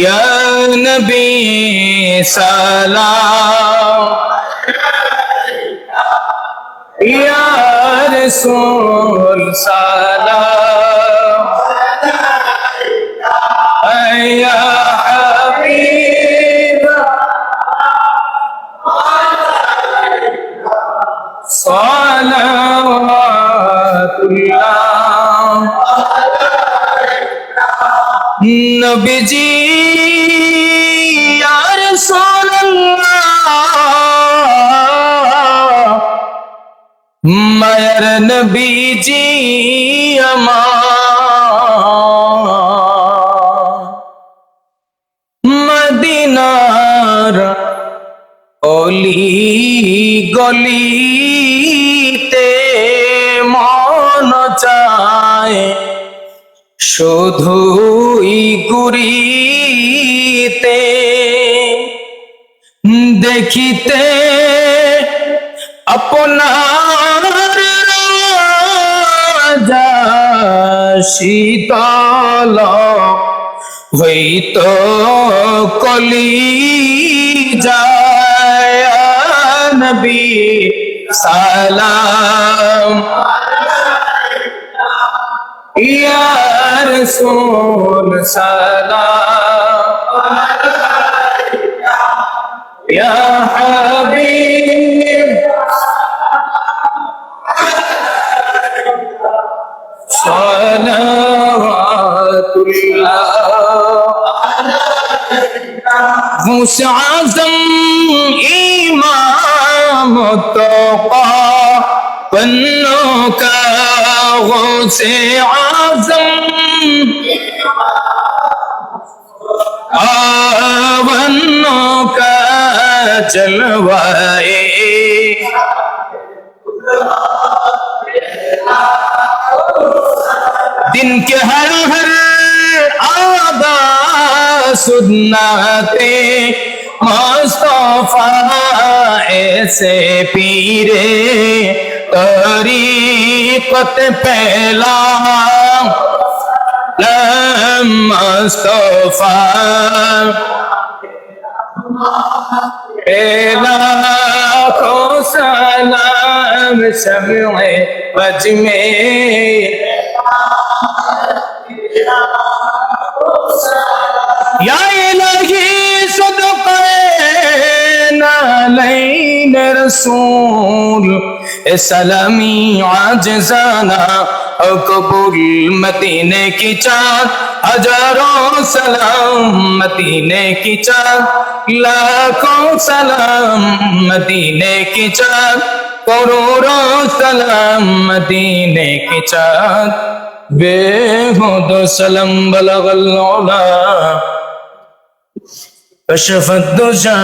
يا نبي سلام يا رسول سلام يا حبيب صلوات الله নবীজি আর মায়ের নবীজি আমার। মদিনার অলি গলিতে মন চায়। শুধুই গুরিতে দেখিতে আপনার শীতল হইত কলি যায় নবী সালাম। ইয়ার সোল সালাম। غوث اعظم امام متقا پنوں کا غوث آزم آونوں کا جلوائے۔ دن کے ہر ہر آباد سننا سنت مصطفیٰ ایسے پیرے طریقت پہلا مصطفیٰ پہلا کو سلام سمع بج میں۔ یا الہی صدقے نالین رسول سلامی عاجزانہ اقبل مدینے کی چاند ہزاروں سلام مدینے کی چاند لاکھوں سلام مدینے کی چاند کروڑوں سلام مدینے کی چاند بے ہو دو سلم بلغ اللہ كشف الدجى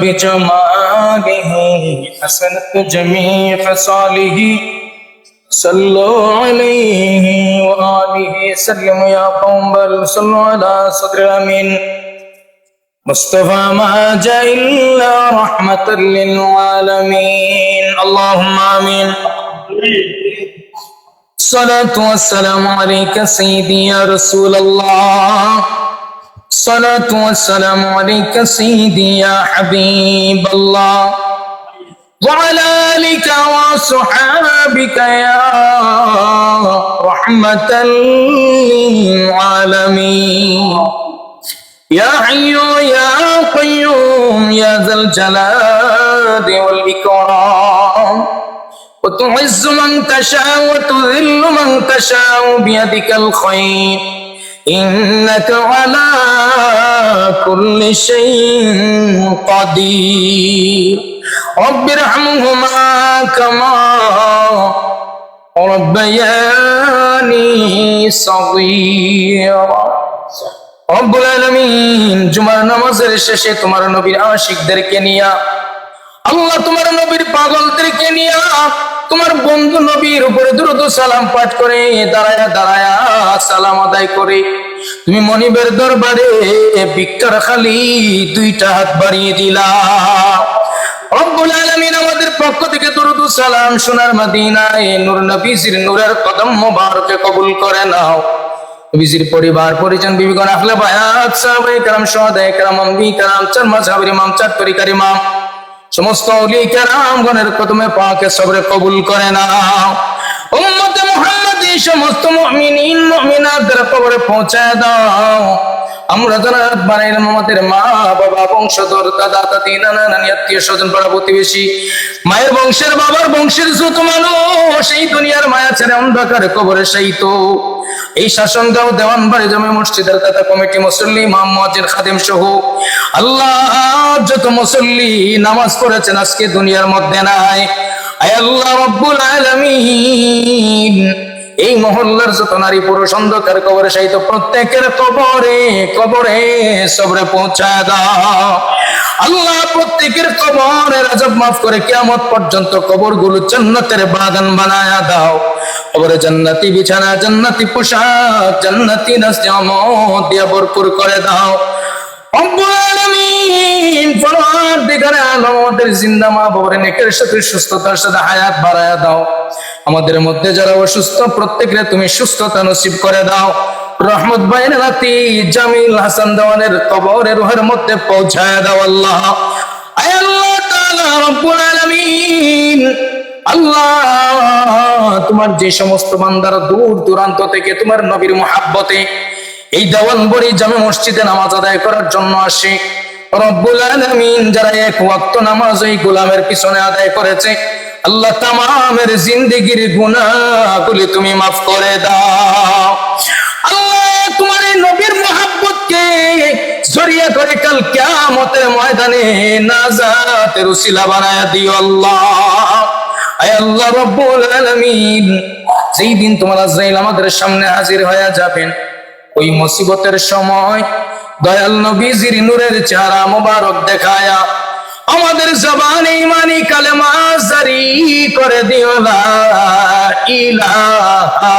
بجماله حسنت جميع خصاله صلوا عليه وآله سلم يا قوم بل صلوا على صدر الأمين. مصطفى ما جاء إلا رحمة للعالمين. اللهم آمين. الصلاة والسلام عليك سيدي يا رسول الله. الصلاة والسلام عليك سيدي يا حبيب الله. وعلى آلك وصحابك يا رحمة للعالمين. يا حي يا قيوم يا ذا الجلال والإكرام. وتعز من تشاء وتذل من تشاء بيدك الخير. إنك على كل شيء قدير رب ارحمهما كما ربياني صغيرا রব্বুল আলামিন জুমার নামাজের শেষে তোমার নবীর আশিকদেরকে নিয়া আল্লাহ তোমার নবীর পাগলদেরকে নিয়া তোমার বন্ধু নবীর উপরে দ্রুত সালাম পাঠ করে দাঁড়ায়া দাঁড়ায়া সালাম আদায় করে তুমি মনিবের দরবারে ভিক্ষার খালি দুইটা হাত বাড়িয়ে দিলা রব্বুল আলামিন আমাদের পক্ষ থেকে দরুদ ও সালাম সোনার মদিনায় নূর নবীজির নূরের কদম মোবারকে কবুল করে নাও নবীজির পরিবার পরিজন বিবিগণ আখলে বায়াত সাহাবাই کرام সহাদায়ে کرام আম্বি کرام চার মাযহাবের ইমাম চার তরিকার ইমাম সমস্ত অলি কেরামগণের কদমে পাকে সবরে কবুল করে না উম্মতে মুহাম্মদী সমস্ত মুমিনিন, মুমিনাতদের কবরে পৌঁছায় দাও। আমরা যারা বানাইল আমাদের মা, বাবা, বংশধর, দাদা, দাদি, নানা, নানি, আত্মীয় স্বজন, পাড়া প্রতিবেশী, মায়ের বংশের বাবার বংশের যত মানুষ সেই দুনিয়ার মায়া ছেড়ে অন্ধকার কবরে সেই তো। এই শাসনগাঁও দেওয়ান বাড়ি জমে মসজিদের দাদা কমিটি মুসল্লি মুয়াজ্জিন, খাদেম সহ। আল্লাহ যত মুসল্লি নামাজ পড়েছেন আজকে দুনিয়ার মধ্যে নাই। আয় আল্লাহ রব্বুল আলামিন। এই মহল্লার যত নারী পুরুষ অন্ধকার কবরে সেই তো প্রত্যেকের কবরে কবরে সবরে পৌঁছা দাও। আল্লাহ প্রত্যেকের কবরের আজব মাফ করে কিয়ামত পর্যন্ত কবরগুলো জান্নাতের বাগান বানায়া দাও। কবরে জান্নাতি বিছানা, জান্নাতি পোশাক, জান্নাতি নাসজামত দিয়া ভরপুর করে দাও। আমাদের মধ্যে যারা অসুস্থ, প্রত্যেকরে তুমি সুস্থতা নসিব করে দাও। রহমত বাইন রাতি জামিল হাসান দেওয়ানের কবরের রুহের মধ্যে পৌঁছায় দাও আল্লাহ। আল্লাহ তাআলা আল্লাহ, তোমার যে সমস্ত বান্দারা দূর দূরান্ত থেকে তোমার নবীর মোহাব্বতে এই দেওয়ান বড়ি জামে মসজিদে নামাজ আদায় করার জন্য আসে। রব্বুল আলামিন যারা এক ওয়াক্ত নামাজ ওই গোলামের পিছনে আদায় করেছে, আল্লাহ তামামের জিন্দেগির গুনাহগুলি তুমি মাফ করে দাও। করে কাল কিয়ামতের ময়দানে নাজাতের উসিলা বানায়া দিও আল্লাহ। আল্লাহ রব্বুল আলামিন, যেই দিন তোমার আজরাইল আমাদের সামনে হাজির হয়ে যাবেন, ওই মুসিবতের সময় দয়াল নবীজির নূরের চেহারা মোবারক দেখায়া আমাদের জবানে ইমানি কালেমা জারি করে দিও, লা ইলাহা